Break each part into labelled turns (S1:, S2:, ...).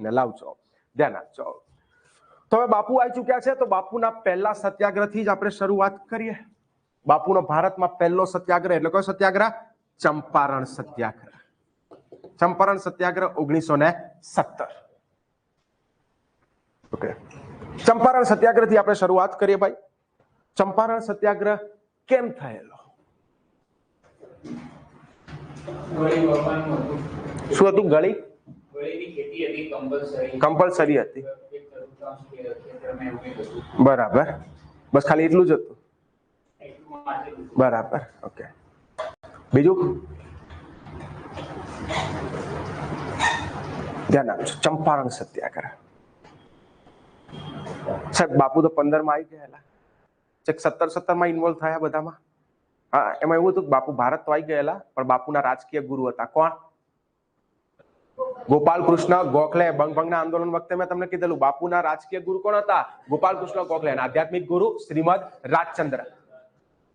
S1: એને લાવજો. ધ્યાન આપજો. તો હવે બાપુ આવી ચુક્યા છે તો બાપુના પહેલા સત્યાગ્રહથી જ આપણે શરૂઆત કરીએ. બાપુનો ભારતમાં પહેલો સત્યાગ્રહ એટલે કયો સત્યાગ્રહ? ચંપારણ સત્યાગ્રહ. ચંપારણ સત્યાગ્રહ ઓગણીસો ને સત્તર. ઓકે ચંપારણ સત્યાગ્રહથી આપણે શરૂઆત કરીએ ભાઈ. ચંપારણ સત્યાગ્રહ કેમ થયેલો. શું હતું? ગળી? કમ્પલસરી હતી. બરાબર. બસ ખાલી એટલું જ હતું? બરાબર ઓકે. બીજું? ધ્યાન આપજો ચંપારણ સત્યાગ્રહ. સાહેબ બાપુ તો પંદરમાં આવી ગયેલા. ચેક સત્તર સત્તરમાં ઇન્વોલ્વ થયા બધામાં? હા એમાં એવું હતું કે બાપુ ભારત તો આવી ગયેલા પણ બાપુના રાજકીય ગુરુ હતા. કોણ? ગોપાલ ગોખલે બંગભંગના આંદોલન વખતે મેં તમને કીધેલું, બાપુના રાજકીય ગુરુ કોણ હતા? ગોપાલ ગોખલે આધ્યાત્મિક ગુરુ શ્રીમદ રાજચંદ્ર.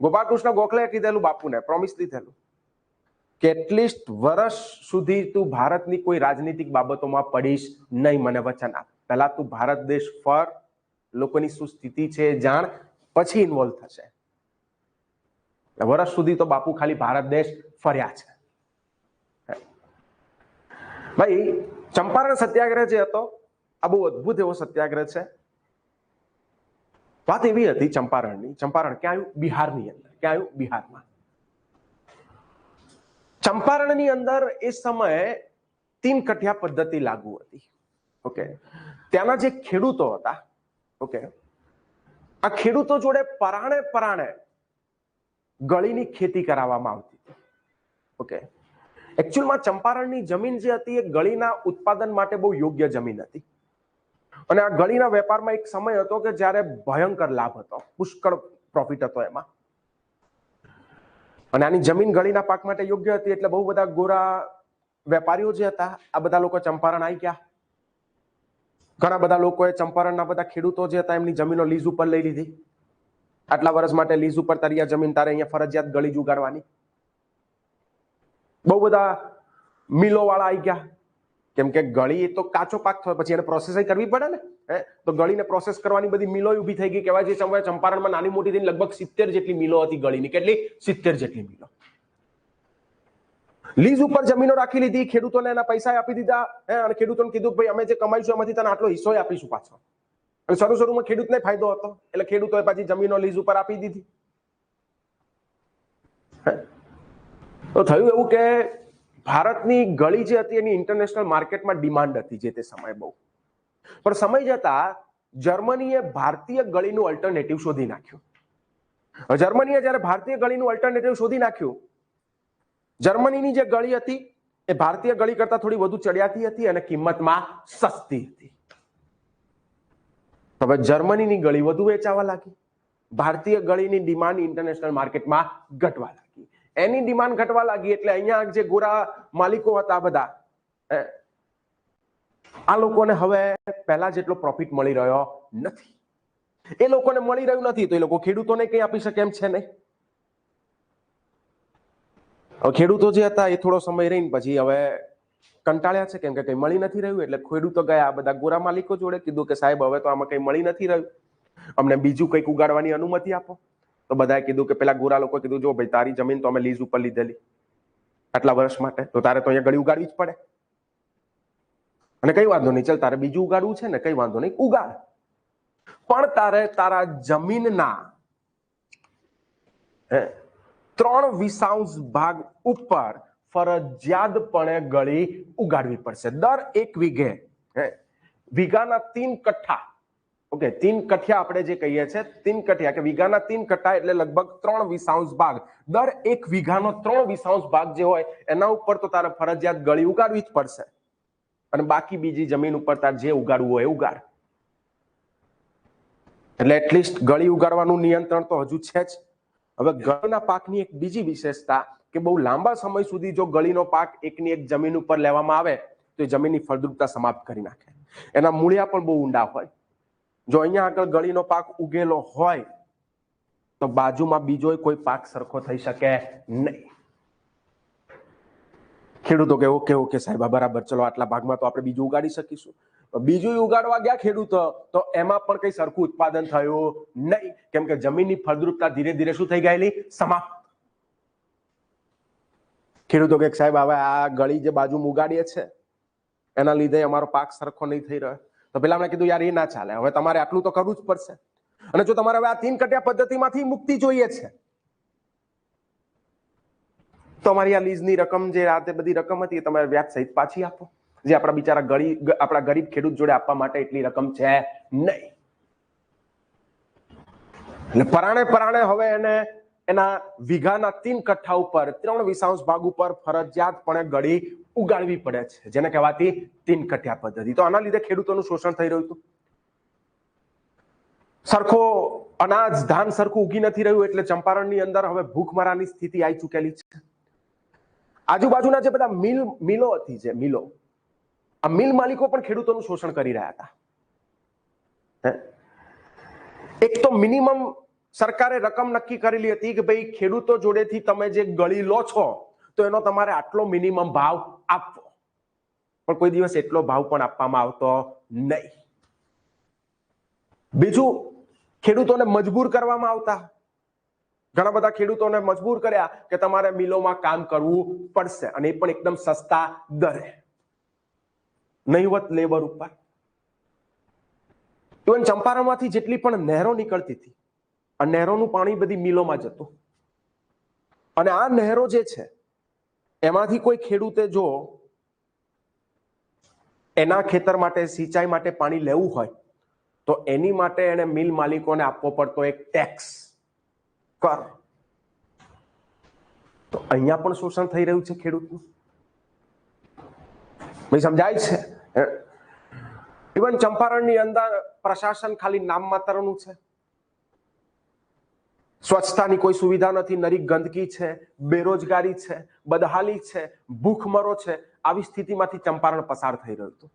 S1: ગોપાલ ગોખલે કીધેલું બાપુને પ્રોમિસ લીધેલું. કે વર્ષ સુધી તું ભારતની કોઈ રાજનીતિક બાબતોમાં પડીશ નહીં, મને વચન આપ. પહેલા તું ભારત દેશ ફર, લોકોની શું સ્થિતિ છે જાણ, પછી ઇન્વોલ્વ થશે. વર્ષ સુધી તો બાપુ ખાલી ભારત દેશ ફર્યા છે. ભાઈ, ચંપારણ સત્યાગ્રહ જે હતો, આ બહુ અદ્ભુત એવો સત્યાગ્રહ છે. વાત એવી હતી ચંપારણની, ચંપારણ ક્યાં આવ્યું? બિહારની અંદર. ક્યાં આવ્યું? બિહારમાં. ચંપારણની અંદર એ સમયે તીન કઠિયા પદ્ધતિ લાગુ હતી. ઓકે? ત્યાંના જે ખેડૂતો હતા, ઓકે? આ ખેડૂતો જોડે પરાણે પરાણે ગળીની ખેતી કરાવવામાં આવતી હતી. ઓકે? એકચ્યુઅલમાં ચંપારણની જમીન જે હતી એ ગળીના ઉત્પાદન માટે બહુ યોગ્ય જમીન હતી. અને આ ગળીના વેપારમાં એક સમય હતો કે જ્યારે ભયંકર લાભ હતો, પુષ્કળ પ્રોફિટ હતો એમાં. અને આની જમીન ગળીના પાક માટે યોગ્ય હતી એટલે બહુ બધા ગોરા વેપારીઓ જે હતા, આ બધા લોકો ચંપારણ આવી ગયા. ઘણા બધા લોકોએ ચંપારણના બધા ખેડૂતો જે હતા એમની જમીનો લીઝ ઉપર લઈ લીધી. આટલા વર્ષ માટે લીઝ ઉપર તારી જમીન, તારે અહીંયા ફરજિયાત ગળી જ ઉગાડવાની. બહુ બધા મિલો વાળા આવી ગયા. કેમ કે ગળી તો કાચો પાક થયો, પછી એને પ્રોસેસ કરવી પડે ને? હે? તો ગળીને પ્રોસેસ કરવાની બધી મિલો ઊભી થઈ ગઈ. કહેવાય છે સમયે ચંપારણમાં નાની મોટી થઈને લગભગ સિત્તેર જેટલી મિલો હતી ગળીની. કેટલી? સિત્તેર જેટલી મિલો. લીઝ ઉપર જમીનો રાખી લીધી, ખેડૂતોને એના પૈસા આપી દીધા, હે? અને ખેડૂતોને કીધું, ભાઈ, અમે જે કમાઈશું એમાંથી તને આટલો હિસ્સો આપીશું પાછો. અને શરૂ શરૂમાં ખેડૂતને ફાયદો હતો. એટલે ખેડૂતોએ પાછી જમીનો લીઝ ઉપર આપી દીધી. તો થયું એવું કે ભારતની ગળી જે હતી એની ઇન્ટરનેશનલ માર્કેટમાં ડિમાન્ડ હતી જે તે સમય બહુ. પણ સમય જતા જર્મનીએ ભારતીય ગળીનું અલ્ટરનેટિવ શોધી નાખ્યું. જર્મનીએ જ્યારે ભારતીય ગળીનું અલ્ટરનેટિવ શોધી નાખ્યું, જર્મનીની જે ગળી હતી એ ભારતીય ગળી કરતા થોડી વધુ ચડિયાતી હતી અને કિંમતમાં સસ્તી હતી. હવે જર્મનીની ગળી વધુ વેચાવા લાગી. ભારતીય ગળીની ડિમાન્ડ ઇન્ટરનેશનલ માર્કેટમાં ઘટવા લાગી. એની ડિમાન્ડ ઘટવા લાગી એટલે અહીંયા જે ગોરા માલિકો હતા બધા આ લોકોને હવે પહેલા જેટલો પ્રોફિટ મળી રહ્યો નથી. એ લોકોને મળી રહ્યું નથી તો એ લોકો ખેડૂતોને કઈ આપી શકે એમ છે નહીં. ખેડૂતો જે હતા એ થોડો સમય રહીને પછી હવે કંટાળ્યા છે, કેમ કે કઈ મળી નથી રહ્યું એટલે ખેડૂતો ગયા, બધા ગોરા માલિકો જોડે કીધું કે સાહેબ હવે તો આમાં કઈ મળી નથી રહ્યું. અમને બીજું કંઈક ઉગાડવાની અનુમતિ આપો. તો બધાએ કીધું કે પેલા ગોરા લોકો કીધું, જો ભાઈ, તારી જમીન તો અમે લીઝ ઉપર લીધેલી. આટલા વર્ષ માટે. તો તારે તો અહીંયા ગળી ઉગાડવી જ પડે. અને કઈ વાંધો નહીં, ચાલ, તારે બીજું ઉગાડવું છે ને, કઈ વાંધો નહીં, ઉગાડ. પણ તારે તારા જમીનના ત્રણ વિસાંશ ભાગ ઉપર ફરજિયાતપણે ગળી ઉગાડવી પડશે. દર એક વીઘે વીઘાના તીન કઠ્ઠા ઓકે તીન કઠિયા આપણે જે કહીએ છીએ, તીન કઠિયા કે વીઘાના તીન કઠ્ઠા એટલે લગભગ ત્રણ વિસાંશ ભાગ. દર એક વીઘાનો ત્રણ વિસાંશ ભાગ જે હોય, એના ઉપર તો તારે ફરજિયાત ગળી ઉગાડવી જ પડશે. અને બાકી બીજી જમીન ઉપર તાર જે ઉગાડવું હોય ઉગાડ. એટલે એટલીસ્ટ ગળી ઉગાડવાનું નિયંત્રણ તો હજુ છે જ. હવે ગળીના પાકની એક બીજી વિશેષતા કે બહુ લાંબા સમય સુધી જો ગળીનો પાક એકની એક જમીન ઉપર લેવામાં આવે, તો એ જમીનની ફળદ્રુપતા સમાપ્ત કરી નાખે. એના મૂળિયા પણ બહુ ઊંડા હોય. જો અહીંયા આગળ ગળીનો પાક ઉગેલો હોય, તો બાજુમાં બીજો કોઈ પાક સરખો થઈ શકે નહીં. ખેડૂતો કે ઓકે ઓકે સાહેબ બરાબર, ચલો આટલા ભાગમાં તો આપણે બીજું ઉગાડી શકીશું. બીજું ઉગાડવા ગયા ખેડૂતો, તો એમાં પણ કઈ સરખું ઉત્પાદન થયું નહીં. કેમ કે જમીનની ફળદ્રુપતા ધીરે ધીરે શું થઈ ગયેલી? સમાપ્ત. ખેડૂતો કે સાહેબ, હવે આ ગળી જે બાજુ ઉગાડીએ છે, એના લીધે અમારો પાક સરખો નહીં થઈ રહ્યો. તો પેલા મેં કીધું, યાર, એ ના ચાલે. હવે તમારે આટલું તો કરવું જ પડશે. અને જો તમારે હવે આ તીન કટિયા પદ્ધતિમાંથી મુક્તિ જોઈએ છે, તો અમારી આ લીઝની રકમ જે આ બધી રકમ હતી, એ તમારે વ્યાજ સહિત પાછી આપો. જે આપણા બિચારા ગરીબ આપણા ગરીબ ખેડૂત જોડે આપવા માટે એટલી રકમ છે નહીં. એટલે પરાણે પરાણે હવે એને એના વીઘાના તીન કઠ્ઠા ઉપર, ત્રણ વિસાંશ ભાગ ઉપર ફરજિયાતપણે ગળી ઉગાડવી પડે છે, જેને કહેવાતી તીન કઠ્યા પદ્ધતિ. તો આના લીધે ખેડૂતોનું શોષણ થઈ રહ્યું હતું. સરખો અનાજ, ધાન સરખું ઉગી નથી રહ્યું, એટલે ચંપારણની અંદર હવે ભૂખમરાની સ્થિતિ આવી ચૂકેલી છે. આજુબાજુના જે બધા મિલ, મિલો હતી જે મિલો, આ મિલ માલિકો પણ ખેડૂતોનું શોષણ કરી રહ્યા હતા? એક તો મિનિમમ સરકારે રકમ નક્કી કરેલી હતી કે ભાઈ ખેડૂતો જોડેથી તમે જે ગળી લો છો, તો એનો તમારે આટલો મિનિમમ ભાવ આપવો. પણ કોઈ દિવસ એટલો ભાવ પણ આપવામાં આવતો નહીં. બીજું, ખેડૂતોને મજબૂર કરવામાં આવતા. ઘણા બધા ખેડૂતોને મજબૂર કર્યા કે તમારે મિલોમાં કામ કરવું પડશે અને એ પણ એકદમ સસ્તા દરે. નહીવત લેબર ઉપર. ઇવન ચંપારણમાંથી જેટલી પણ નહેરો નીકળતી હતી આ નહેરોનું પાણી બધી મિલોમાં જતું અને આ નહેરો જે છે, એમાંથી કોઈ ખેડૂતે જો એના ખેતર માટે, સિંચાઈ માટે પાણી લેવું હોય, તો એની માટે એને મિલ માલિકોને આપવો પડતો એક ટેક્સ કર તો અહીંયા પણ શોષણ થઈ રહ્યું છે ખેડૂતનું. ભાઈ સમજાય છે? ઇવન ચંપારણની અંદર પ્રશાસન ખાલી નામ માત્રનું છે. સ્વચ્છતાની કોઈ સુવિધા નથી, નરી ગંદકી છે, બેરોજગારી છે, બદહાલી છે, ભૂખમરો છે, આવી સ્થિતિમાંથી ચંપારણ પસાર થઈ રહ્યું હતું.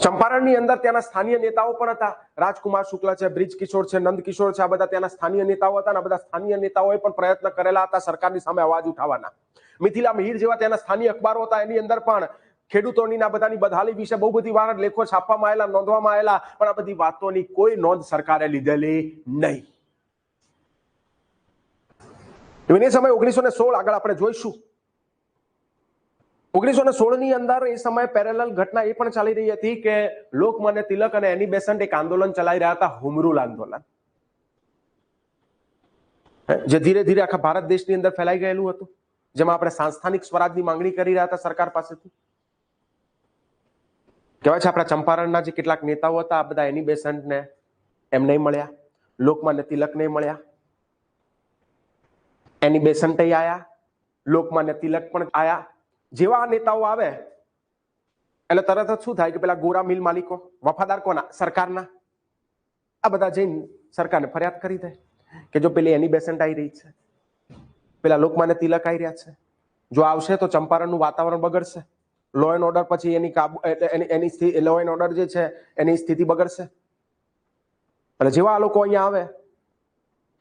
S1: ચંપારણની અંદર ત્યાંના સ્થાનીય નેતાઓ પણ હતા. રાજકુમાર શુક્લા છે, બ્રિજ કિશોર છે, નંદ કિશોર છે, આ બધા ત્યાંના સ્થાનીય નેતાઓ હતા અને બધા સ્થાનીય નેતાઓએ પણ પ્રયત્ન કરેલા હતા સરકારની સામે અવાજ ઉઠાવવાના. મિથિલા મિહિર જેવા ત્યાંના સ્થાનીય અખબારો હતા. એની અંદર પણ ખેડૂતોની ને બધાની બધાલી વિશે બહુ બધી વાર લેખો છાપવામાં આવેલા, નોંધવામાં આવેલા, પણ આ બધી વાતોની કોઈ નોંધ સરકારે લીધેલી નહીં. એ સમય ઓગણીસો ને સોળ આગળ આપણે જોઈશું. ઓગણીસો ને સોળની અંદર એ સમયે પેરેલલ ઘટના એ પણ ચાલી રહી હતી કે લોકમાન્ય તિલક અને એની બેસન્ટ એક આંદોલન ચલાવી રહ્યા હતા, હુમરૂલ આંદોલન. જે ધીરે ધીરે આખા ભારત દેશની અંદર ફેલાઈ ગયેલું હતું, જેમાં આપણે સાંસ્થાનિક સ્વરાજની માંગણી કરી રહ્યા હતા સરકાર પાસેથી. કહેવાય છે, આપણા ચંપારણના જે કેટલાક નેતાઓ હતા, આ બધા એની બેસન્ટને એમ નહીં મળ્યા લોકમાન્ય તિલક નહીં મળ્યા. એની બેસન્ટ આયા લોકમાન્ય તિલક પણ આયા. જેવા નેતાઓ આવે, એટલે તરત જ શું થાય કે પેલા ગોરા મિલ માલિકો, વફાદાર કોના? સરકારના. આ બધા જઈને સરકારને ફરિયાદ કરી દે કે જો પેલી એની બેસન્ટ આવી રહી છે, પેલા લોકમાન્ય તિલક આવી રહ્યા છે. જો આવશે તો ચંપારણનું વાતાવરણ બગડશે. લો એન્ડ ઓર્ડર પછી એની કાબુ એટલે એની એની લો એન્ડ ઓર્ડર જે છે, એની સ્થિતિ બગડશે? એટલે જેવા આ લોકો અહીંયા આવે,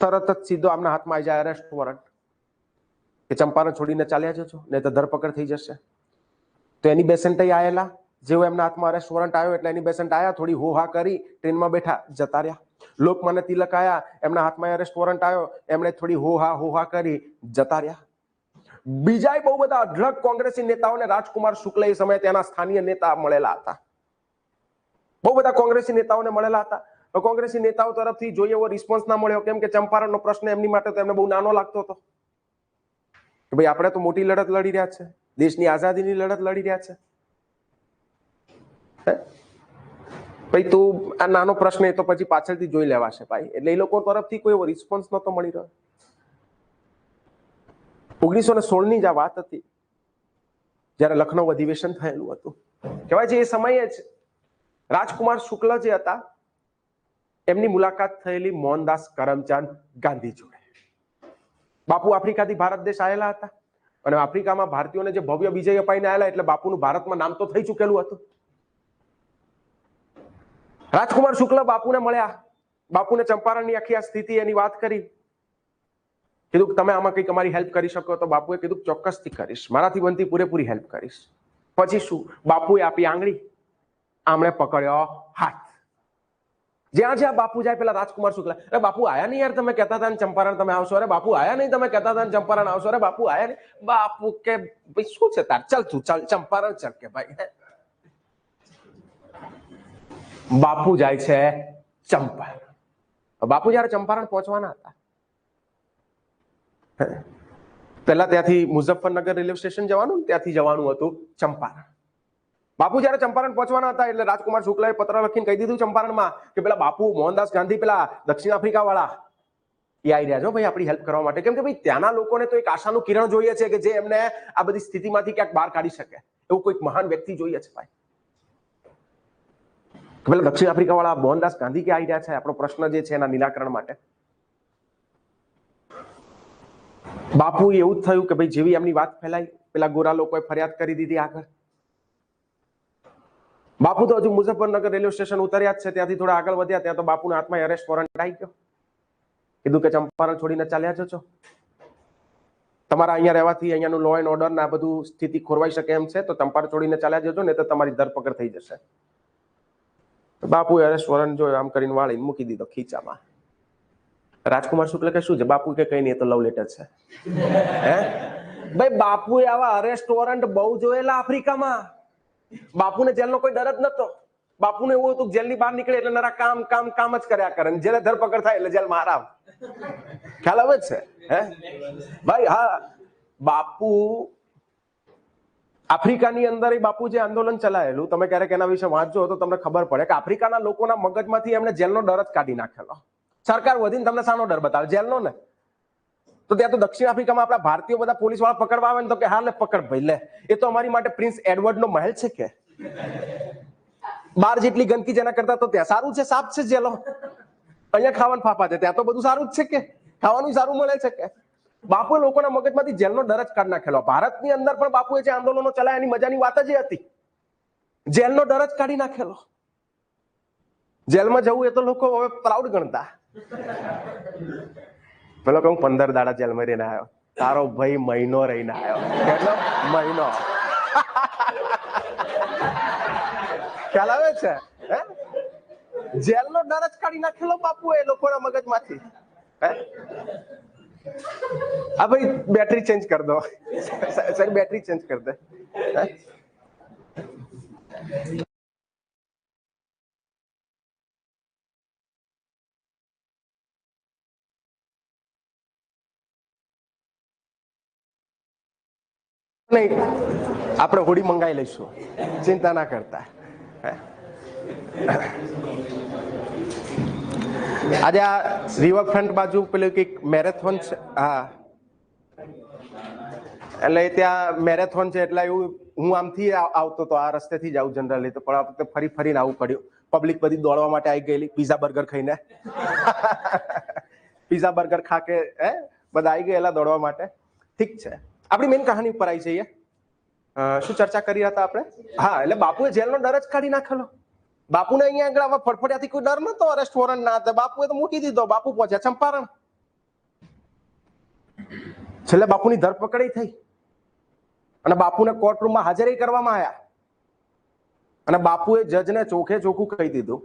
S1: તરત જ સીધો આમના હાથમાં આવી જાય અરેસ્ટ વોરંટ કે ચંપારણ છોડીને ચાલ્યા જજો, નહીં તો ધરપકડ થઈ જશે. તો એની બેસન્ટ આવેલા જેવો એમના હાથમાં અરેસ્ટ વોરંટ આવ્યો એટલે એની બેસન્ટ આવ્યા થોડી હોહા કરી, ટ્રેનમાં બેઠા જતા રહ્યા. લોકમાન્ય તિલક આવ્યા એમના હાથમાં અરેસ્ટ વોરંટ આવ્યો, એમણે થોડી હોહા હોહા કરી જતા રહ્યા. બીજાય બહુ બધા અઢળક કોંગ્રેસી નેતાઓને રાજકુમાર શુક્લ એ સમયે ત્યાંના સ્થાનીય નેતા મળેલા હતા. બહુ બધા કોંગ્રેસી નેતાઓને મળેલા હતા. કોંગ્રેસી નેતાઓ તરફથી જોઈએ એવો રિસ્પોન્સ ના મળ્યો. કેમ કે ચંપારણનો પ્રશ્ન એમની માટે તો એમને બહુ નાનો લાગતો હતો. કે ભાઈ, આપણે તો મોટી લડત લડી રહ્યા છે. દેશની આઝાદીની લડત લડી રહ્યા છે? ભાઈ, તું આ નાનો પ્રશ્ન એ તો પછી પાછળથી જોઈ લેવાશે ભાઈ. એટલે એ લોકો તરફથી કોઈ એવો રિસ્પોન્સ નતો મળી રહ્યો. ઓગણીસો ને સોળની જ આ વાત હતી, જ્યારે લખનૌ અધિવેશન થયેલું હતું. કહેવાય છે એ સમયે જ રાજકુમાર શુક્લ જે હતા, એમની મુલાકાત થયેલી મોહનદાસ કરમચંદ ગાંધી જોડે. બાપુ આફ્રિકાથી ભારત દેશ આવેલા હતા અને આફ્રિકામાં ભારતીયોને જે ભવ્ય વિજય અપાઈને આવેલા એટલે બાપુનું ભારતમાં નામ તો થઈ ચૂકેલું હતું. રાજકુમાર શુક્લ બાપુને મળ્યા. બાપુને ચંપારણની આખી આ સ્થિતિ એની વાત કરી. કીધું તમે આમાં કંઈક અમારી હેલ્પ કરી શકો તો બાપુએ કીધું ચોક્કસથી કરીશ. મારાથી બનતી પૂરેપૂરી હેલ્પ કરીશ. પછી શું? બાપુએ આપી આંગળી. આમણે પકડ્યો હાથ. જ્યાં જ્યાં બાપુ જાય પેલા રાજકુમાર શુક્લા, અરે બાપુ આયા નહીં યાર તમે કહેતા હતા ચંપારણ તમે આવશો. અરે બાપુ આયા નહીં તમે કહેતા હતા ચંપારણ આવશો. અરે બાપુ આયા નહીં. બાપુ કે, ભાઈ શું છે તાર? ચાલ તું, ચાલ, ચંપારણ ચાલ કે ભાઈ. બાપુ જાય છે ચંપારણ. બાપુ જયારે ચંપારણ પહોંચવાના હતા પહેલા ત્યાંથી મુઝફ્ફરનગર રેલવે સ્ટેશન જવાનું ત્યાંથી જવાનું હતું ચંપારણ. બાપુ જયારે ચંપારણ પહોંચવાના હતા એટલે રાજકુમાર શુક્લાએ પત્ર લખીને કહી દીધું ચંપારણમાં કે પેલા બાપુ, મોહનદાસ ગાંધી, પેલા દક્ષિણ આફ્રિકા વાળા એ આવી રહ્યા છો ભાઈ આપણી હેલ્પ કરવા માટે. કેમ કે ભાઈ ત્યાંના લોકોને તો એક આશાનું કિરણ જોઈએ છે કે જે એમને આ બધી સ્થિતિમાંથી ક્યાંક બહાર કાઢી શકે. એવું કોઈક મહાન વ્યક્તિ જોઈએ છે ભાઈ. પેલા દક્ષિણ આફ્રિકા વાળા મોહનદાસ ગાંધી કે આવી રહ્યા છે? આપણો પ્રશ્ન જે છે એના નિરાકરણ માટે. બાપુ એવું જ થયું કે ભાઈ જેવી એમની વાત ફેલાઈ, પેલા ગોરા લોકોએ ફરિયાદ કરી દીધી આગળ. બાપુ તો હજુ મુઝફ્ફરનગર રેલવે સ્ટેશન ઉતર્યા જ છે, ત્યાંથી થોડા આગળ વધ્યા, ત્યાં તો બાપુના હાથમાં એરેસ્ટ વોરંટ આવી ગયો. કીધું કે ચંપારણ છોડીને ચાલ્યા જજો. તમારા અહીંયા રહેવાથી અહીંયાનું લો એન્ડ ઓર્ડર ને આ બધું સ્થિતિ ખોરવાઈ શકે એમ છે, તો ચંપાર છોડીને ચાલ્યા જજો ને તો તમારી ધરપકડ થઈ જશે. બાપુ એરેસ્ટ વોરંટ જો આમ કરીને વાળીને મૂકી દીધો ખીચામાં. રાજકુમાર શુક્લ કે શું છે? બાપુ કે કઈ નહીં તો લવ લેટર છે. હે? ભાઈ, બાપુએ આવા અરેસ્ટ વોરંટ બહુ જોયેલા આફ્રિકામાં. બાપુને જેલનો કોઈ ડર જ નતો બાપુને એવું હતું જેલની બહાર નીકળે એટલે નરા કામ કામ કામ જ કર્યા કરે. જેલે ધરપકડ થાય એટલે જેલમાં આરામ ખ્યાલ આવે છે? હે? ભાઈ, હા. બાપુ, આફ્રિકાની અંદર એ બાપુ જે આંદોલન ચલાયેલું, તમે ક્યારેક એના વિશે વાંચો તો તમને ખબર પડે કે આફ્રિકાના લોકોના મગજમાંથી એમને જેલનો ડર જ કાઢી નાખેલો. સરકાર વધીને તમને સાનો ડર બતાવે, જેલનો ને. તો ત્યાં તો દક્ષિણ આફ્રિકામાં આપણા ભારતીયો બધા પોલીસવાળા પકડવા આવે ને તો કે હા લે પકડ ભાઈ, લે. એ તો અમારી માટે પ્રિન્સ એડવર્ડ નો મહેલ છે કે. બાર જેટલી ગંદકી જેના કરતા તો ત્યાં સારું છે, સાફ છે જેલો. અહીંયા ખાવાનું ફાફા છે, ત્યાં તો બધું સારું જ છે કે. ખાવાનું સારું મળે છે કે. બાપુ લોકોના મગજમાંથી જેલનો ડર જ કાઢી નાખેલો. ભારતની અંદર પણ બાપુએ જે આંદોલનો ચલાયા એની મજાની વાત જ હતી. જેલનો ડર જ કાઢી નાખેલો. જેલમાં જવું એ તો લોકો હવે પ્રાઉડ ગણતા. પેલો કહું, પંદર દાડા જેલમાં રહીને આવ્યો. તારો ભાઈ મહિનો રહીને આવ્યો. કેટલો? મહિનો. ખ્યાલ આવે છે? હે? જેલનો ડર જ કાઢી નાખેલો બાપુ એ લોકોના મગજમાંથી. હે? હા ભાઈ બેટરી ચેન્જ કર દો. સર બેટરી ચેન્જ કર દે. નહીં. આપણે હોડી મંગાવી લઈશું. ચિંતા ના કરતા? આજે આ રિવરફ્રન્ટ બાજુ પેલું કંઈક મેરેથોન છે? હા. એટલે ત્યાં મેરેથોન છે એટલે એવું હું આમથી આવતો તો આ રસ્તેથી જ આવું જનરલી તો પણ આ વખતે ફરી ફરીને આવવું પડ્યું. પબ્લિક બધી દોડવા માટે આવી ગયેલી. પીઝા બર્ગર ખાઈને. પીઝા બર્ગર ખા કે હે? બધા આવી ગયેલા દોડવા માટે. ઠીક છે. આપણી મેઇન કહાની ઉપર આવી જઈએ. શું ચર્ચા કરી રહ્યા હતા આપણે? હા, એટલે બાપુએ જેલનો ડર જ કાઢી નાખેલો. બાપુને અહીંયા આગળ આવા ફડફડિયાથી કોઈ ડર નતો અરેસ્ટ વોરંટ ના હતા બાપુએ તો મૂકી દીધો. બાપુ પહોંચ્યા ચંપારણ. છેલ્લે બાપુની ધરપકડી થઈ. અને બાપુને કોર્ટરૂમમાં હાજરી કરવામાં આવ્યા અને બાપુએ જજને ચોખે ચોખ્ખું કહી દીધું.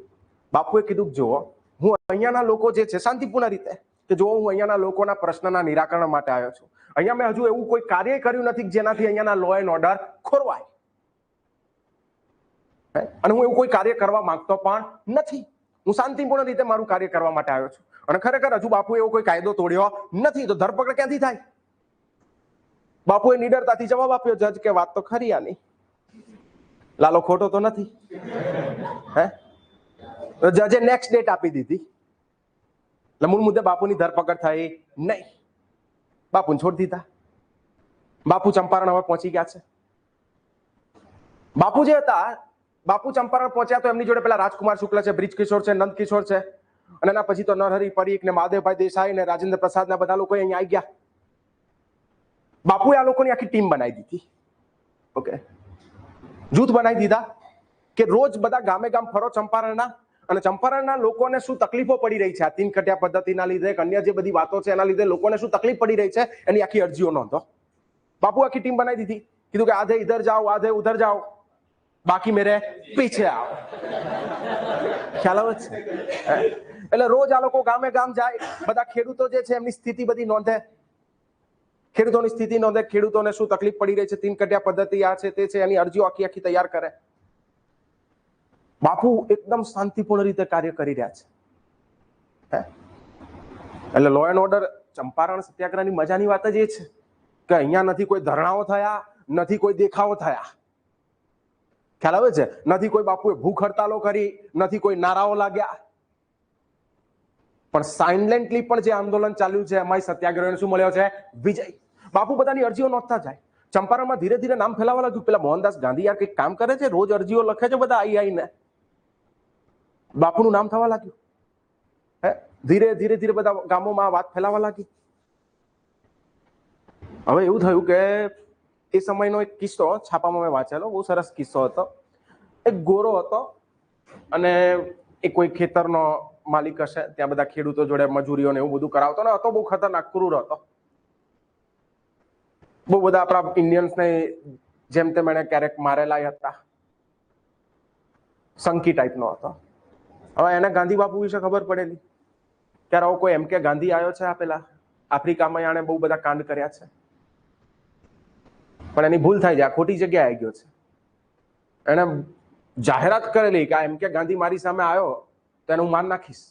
S1: બાપુએ કીધું, જુઓ, હું અહીંયાના લોકો જે છે, શાંતિપૂર્ણ રીતે કે જો હું અહીંયાના લોકોના પ્રશ્નના નિરાકરણ માટે આવ્યો છું. અહીંયા મેં હજુ એવું કોઈ કાર્ય કર્યું નથી જેનાથી અહીંયાના લો એન્ડ ઓર્ડર ખોરવાય? અને હું એવું કોઈ કાર્ય કરવા માંગતો પણ નથી. હું શાંતિપૂર્ણ રીતે મારું કાર્ય કરવા માટે આવ્યો છું. અને ખરેખર હજુ બાપુએ એવો કોઈ કાયદો તોડ્યો નથી. તો ધરપકડ ક્યાંથી થાય? બાપુએ નિડરતાથી જવાબ આપ્યો, જજ, કે વાત તો ખરી આની. લાલો ખોટો તો નથી. હે? જજે નેક્સ્ટ ડેટ આપી દીધી. એટલે મૂળ મુદ્દે બાપુની ધરપકડ થઈ નહીં. બાપુને છોડી દીધા. બાપુ ચંપારણ હવે પહોંચી ગયા છે. બાપુ જે હતા, બાપુ ચંપારણ પહોંચ્યા તો એમની જોડે પેલા રાજકુમાર શુક્લ છે બ્રિજ કિશોર છે નંદ કિશોર છે. અને એના પછી તો નરહરી પરીખ ને માધવભાઈ દેસાઈ ને રાજેન્દ્ર પ્રસાદ ના બધા લોકો અહીંયા આવી ગયા. બાપુએ આ લોકોની આખી ટીમ બનાવી દીધી. ઓકે જૂથ બનાવી દીધા કે રોજ બધા ગામે ગામ ફરો ચંપારણના. અને ચંપારણના લોકોને શું તકલીફો પડી રહી છે આ તીન કટ્યા પદ્ધતિના લીધે? અન્ય જે બધી વાતો છે એના લીધે લોકોને શું તકલીફ પડી રહી છે? એની આખી અરજીઓ નોંધો. બાપુ, આખી ટીમ બનાવી દીધી. કીધું કે આધે ઇધર જાઓ, આધે ઉધર જાઓ. બાકી મેરે પીછે આવો. ખ્યાલ આવે છે? એટલે રોજ આ લોકો ગામે ગામ જાય. બધા ખેડૂતો જે છે એમની સ્થિતિ બધી નોંધે. ખેડૂતોની સ્થિતિ નોંધે. ખેડૂતોને શું તકલીફ પડી રહી છે? તીન કટિયા પદ્ધતિ આ છે, તે છે, એની અરજીઓ આખી આખી તૈયાર કરે. બાપુ એકદમ શાંતિપૂર્ણ રીતે કાર્ય કરી રહ્યા છે? એટલે લો એન્ડ ઓર્ડર ચંપારણ સત્યાગ્રહની મજાની વાત જ એ છે કે અહીંયા નથી કોઈ ધરણાઓ થયા, નથી કોઈ દેખાવો થયા. ખ્યાલ આવે છે? નથી કોઈ બાપુએ ભૂખ હડતાલો કરી, નથી કોઈ નારાઓ લાગ્યા. પણ સાઇલેન્ટલી પણ જે આંદોલન ચાલ્યું છે એમાં સત્યાગ્રહને શું મળ્યો છે? વિજય. બાપુ બધાની અરજીઓ નોંધતા જાય. ચંપારણમાં ધીરે ધીરે નામ ફેલાવા લાગ્યું. પેલા મોહનદાસ ગાંધી યાર કંઈક કામ કરે છે? રોજ અરજીઓ લખે છે બધા આઈ આઈને બાપુનું નામ થવા લાગ્યું. હે? ધીરે ધીરે ધીરે બધા ગામોમાં વાત ફેલાવા લાગી. હવે એવું થયું કે એ સમયનો એક કિસ્સો, છાપામાં મેં વાંચેલો, બહુ સરસ કિસ્સો હતો. એક ગોરો હતો અને એ કોઈ ખેતરનો માલિક હશે, ત્યાં બધા ખેડૂતો જોડે મજૂરીઓને એવું બધું કરાવતો ને હતો, બહુ ખતરનાક, ક્રૂર હતો. બહુ બધા આપણા ઇન્ડિયન્સને જેમ તેમ એણે ક્યારેક મારેલા હતા. સંકી ટાઈપનો હતો. હવે એને ગાંધી બાપુ વિશે ખબર પડેલી. ત્યારે આવો કોઈ એમ કે ગાંધી આવ્યો છે આ પેલા? આફ્રિકામાં આણે બહુ બધા કાંડ કર્યા છે. પણ એની ભૂલ થાય છે, આ ખોટી જગ્યાએ આવી ગયો છે. એને જાહેરાત કરેલી કે આ એમ કે ગાંધી મારી સામે આવ્યો, તો એને હું માન નાખીશ.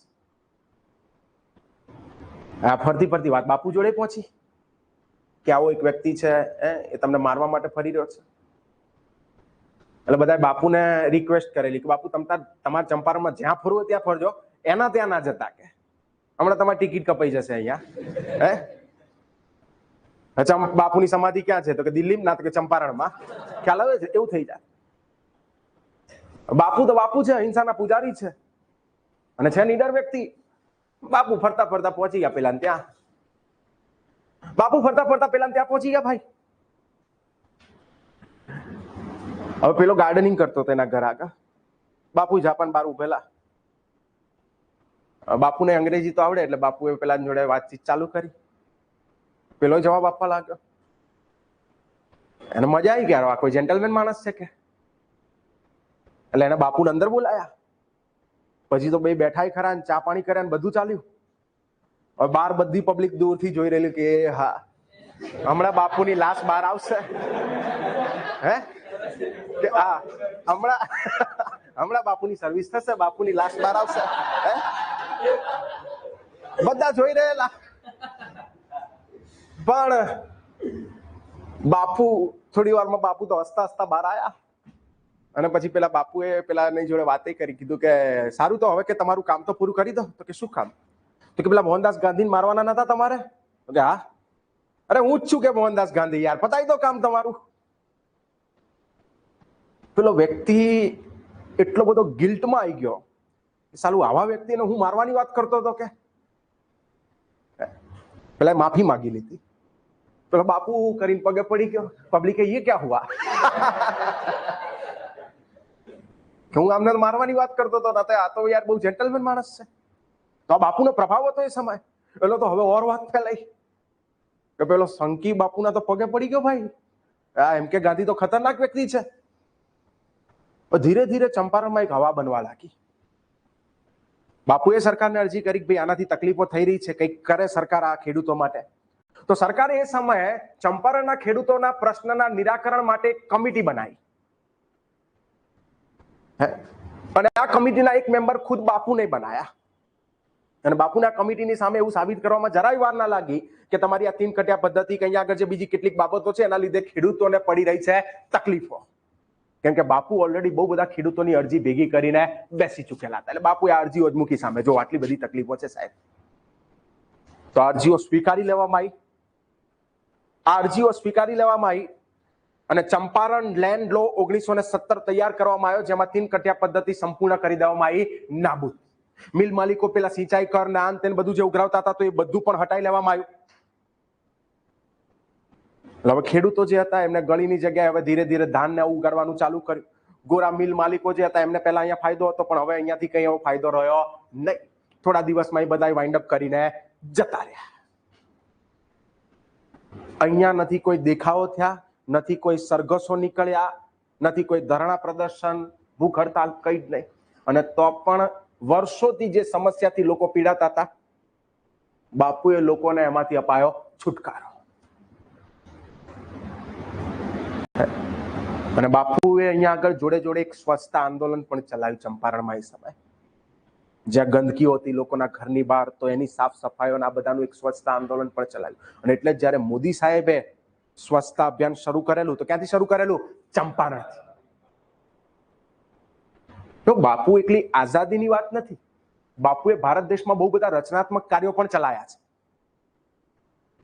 S1: આ ફરતી ફરતી વાત બાપુ જોડે પહોંચી કે આવો એક વ્યક્તિ છે એ તમને મારવા માટે ફરી રહ્યો છે? એટલે બધા બાપુને રિક્વેસ્ટ કરેલી કે બાપુ તમતા તમારા ચંપારણમાં જ્યાં ફરવું ત્યાં ફરજો, એના ત્યાં ના જતા કે. હમણાં તમારી ટિકિટ કપાઈ જશે અહીંયા. હે? અચ્છા, બાપુની સમાધિ ક્યાં છે? તો કે દિલ્હી ના, તો કે ચંપારણમાં. ખ્યાલ આવે છે? એવું થઈ જાય. બાપુ તો બાપુ છે, અહિંસાના પૂજારી છે. અને છે નીડર વ્યક્તિ. બાપુ ફરતા ફરતા પહોંચી ગયા પેલા ત્યાં. બાપુ ફરતા ફરતા પેલા ત્યાં પહોંચી ગયા ભાઈ. હવે પેલો ગાર્ડનિંગ કરતો તેના ઘર આગળ. બાપુ જાપાન બાર ઉભેલા. બાપુને અંગ્રેજી તો આવડે એટલે બાપુએ પેલા જોડે વાતચીત ચાલુ કરી. પેલો જવાબ આપવા લાગ્યો. એને મજા આવી ગયા આ કોઈ જેન્ટલમેન માણસ છે કે? એટલે એને બાપુને અંદર બોલાયા. પછી તો બે બેઠા ખરા ચા પાણી કર્યા બધું ચાલ્યું. હવે બાર બધી પબ્લિક દૂરથી જોઈ રહેલી કે, હા, હમણાં બાપુની લાશ બહાર આવશે. હે? કે આ, હમણાં હમણાં બાપુની સર્વિસ થશે, બાપુની લાશ બહાર આવશે. હે? બધા જોઈ રહેલા. પણ બાપુ, થોડી વારમાં બાપુ તો હસતા હસતા બહાર આવ્યા અને પછી પેલા બાપુએ પેલા એની જોડે વાતે કરી, કીધું કે, સારું તો હવે કે તમારું કામ તો પૂરું કરી દો. તો કે, શું કામ? તો કે, પેલા મોહનદાસ ગાંધીને મારવાના નતા તમારે? તો કે, હા. અરે, હું જ છું કે મોહનદાસ ગાંધી યાર, પતાવી દો કામ તમારું. પેલો વ્યક્તિ એટલો બધો ગિલ્ટમાં આવી ગયો સાલું આવા વ્યક્તિને હું મારવાની વાત કરતો હતો કે? પેલા માફી માગી લીધી. પેલો બાપુ કરીને પગે પડી ગયો. પબ્લિકે એ ક્યાં હુઆ? કે હું આમને મારવાની વાત કરતો હતો. આ તો યાર બહુ જેન્ટલમેન માણસ છે. તો આ બાપુનો પ્રભાવ હતો એ સમય. એટલે તો હવે ઓર વાત ફેલાઈ. કે પેલો સંકી બાપુના તો પગે પડી ગયો ભાઈ. આ એમ કે ગાંધી તો ખતરનાક વ્યક્તિ છે. ધીરે ધીરે ચંપારણમાં એક હવા બનવા લાગી. બાપુએ સરકારને અરજી કરી કે ભાઈ આનાથી તકલીફો થઈ રહી છે, કંઈક કરે સરકાર આ ખેડૂતો માટે. તો સરકારે એ સમયે ચંપારણના ખેડૂતોના પ્રશ્નના નિરાકરણ માટે કમિટી બનાવી? અને આ કમિટીના એક મેમ્બર ખુદ બાપુને બનાયા. અને બાપુના કમિટીની સામે એવું સાબિત કરવામાં જરાય વાર ના લાગી કે તમારી આ તીન કટ્યા પદ્ધતિ કંઈ આગળ જે બીજી કેટલીક બાબતો છે, એના લીધે ખેડૂતોને પડી રહી છે તકલીફો. કેમ કે બાપુ ઓલરેડી બહુ બધા ખેડૂતોની અરજી ભેગી કરીને બેસી ચૂકેલા હતા. એટલે બાપુ આ અરજીઓ જ મૂકી સામે. જો આટલી બધી તકલીફો છે સાહેબ. તો અરજીઓ સ્વીકારી લેવામાં આવી. આ અરજીઓ સ્વીકારી લેવામાં આવી અને ચંપારણ લેન્ડ લો ઓગણીસો ને સત્તર તૈયાર કરવામાં આવ્યો, જેમાં તીન કટિયા પદ્ધતિ સંપૂર્ણ કરી દેવામાં આવી. નાબૂદ. મિલ માલિકો પેલા સિંચાઈ કર ને આન તેને બધું જે ઉઘરાવતા હતા તો એ બધું પણ હટાઈ લેવામાં આવ્યું. હવે ખેડૂતો જે હતા એમને ગળીની જગ્યાએ હવે ધીરે ધીરે ધાનને ઉગાડવાનું ચાલુ કર્યું. ગોરા મિલ માલિકો જે હતા એમને પહેલા અહીંયા ફાયદો હતો, પણ હવે અહીંયાથી કંઈ એવો ફાયદો રહ્યો નહીં. થોડા દિવસમાં એ બધા વાઇન્ડ અપ કરીને જતા રહ્યા. અહીંયા નથી કોઈ દેખાવો થયા, નથી કોઈ સરઘસો નીકળ્યા, નથી કોઈ ધરણા પ્રદર્શન, ભૂખ હડતાલ કઈ જ નહીં. અને તો પણ વર્ષોથી જે સમસ્યાથી લોકો પીડાતા હતા, બાપુએ લોકોને એમાંથી અપાયો છુટકારો. અને બાપુએ અહીંયા આગળ જોડે જોડે એક સ્વચ્છતા આંદોલન પણ ચલાવ્યું ચંપારણમાં એ સમય. જ્યાં ગંદકી હોતી, લોકોના ઘરની બહાર, તો એની સાફ સફાઈઓ આ બધાનું એક સ્વચ્છતા આંદોલન પણ ચલાવ્યું. અને એટલે જ્યારે મોદી સાહેબે સ્વચ્છતા અભિયાન શરૂ કરેલું, તો ક્યાંથી શરૂ કરેલું? ચંપારણથી. તો બાપુ એકલી આઝાદીની વાત નથી. બાપુએ ભારત દેશમાં બહુ બધા રચનાત્મક કાર્યો પણ ચલાયા છે.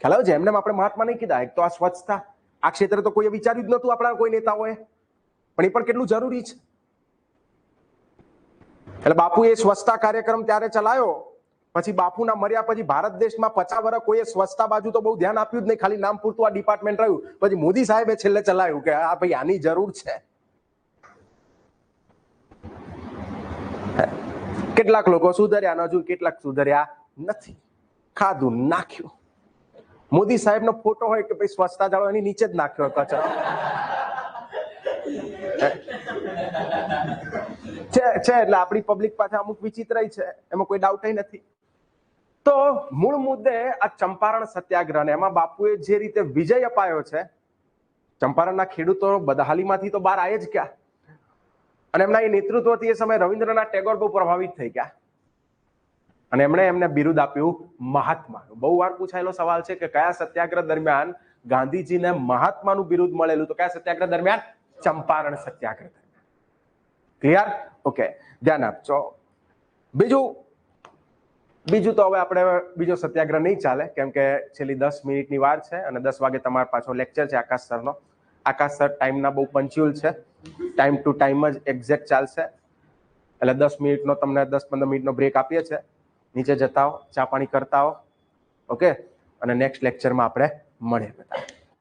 S1: ખ્યાલ આવે છે? એમને આપણે મહાત્મા નહીં કીધા. એક તો આ સ્વચ્છતા આ ક્ષેત્રે તો કોઈએ વિચાર્યું જ નહોતું આપણા કોઈ નેતાઓએ. પણ એ પણ કેટલું જરૂરી છે. એટલે બાપુએ સ્વચ્છતા કાર્યક્રમ ત્યારે ચલાયો, પછી બાપુના મર્યા પછી ભારત દેશમાં પચાસ વર્ષ કોઈએ સ્વચ્છતા બાજુ તો બહુ ધ્યાન આપ્યું જ નહીં, ખાલી નામ પૂરતું આ ડિપાર્ટમેન્ટ રહ્યું. પછી મોદી સાહેબે છેલ્લે ચલાવ્યું કે આ ભાઈ આની જરૂર છે. કેટલાક લોકો સુધર્યા ન, હજુ કેટલાક સુધર્યા નથી. ખાધું નાખ્યું. મોદી સાહેબનો ફોટો હોય કે ભાઈ સ્વચ્છતા જાળો એની નીચે જ નાખ્યો કચરો છે છે એટલે આપણી પબ્લિક પાસે અમુક વિચિત્ર છે, એમાં કોઈ ડાઉટ નથી. તો મૂળ મુદ્દે આ ચંપારણ સત્યાગ્રહ એમાં બાપુએ જે રીતે વિજય અપાયો છે, ચંપારણના ખેડૂતો બદહાલીમાંથી તો બહાર આવે જ ક્યાં? અને એમના એ નેતૃત્વથી એ સમયે રવિન્દ્રનાથ ટેગોર બહુ પ્રભાવિત થઈ ગયા. અને એમણે એમને બિરુદ આપ્યું મહાત્માનું. બહુ વાર પૂછાયેલો સવાલ છે કે કયા સત્યાગ્રહ દરમિયાન ગાંધીજીને મહાત્માનું બિરુદ મળેલું? તો કયા સત્યાગ્રહ દરમિયાન? ચંપારણ સત્યાગ્રહ ક્લિયર ઓકે ધ્યાન આપજો. બીજું બીજું તો હવે આપણે બીજો સત્યાગ્રહ નહીં ચાલે, કેમ કે છેલ્લી દસ મિનિટની વાર છે અને દસ વાગે તમારો પાછો લેક્ચર છે આકાશ સરનો. આકાશ સર ટાઈમના બહુ પંચ્યુઅલ છે. ટાઈમ ટુ ટાઈમ જ એક્ઝેક્ટ ચાલશે. એટલે દસ મિનિટનો તમને દસ પંદર મિનિટનો બ્રેક આપીએ છીએ. નીચે જતા હો ચા પાણી કરતા હો. ઓકે અને નેક્સ્ટ લેક્ચરમાં આપણે મળીએ બધા.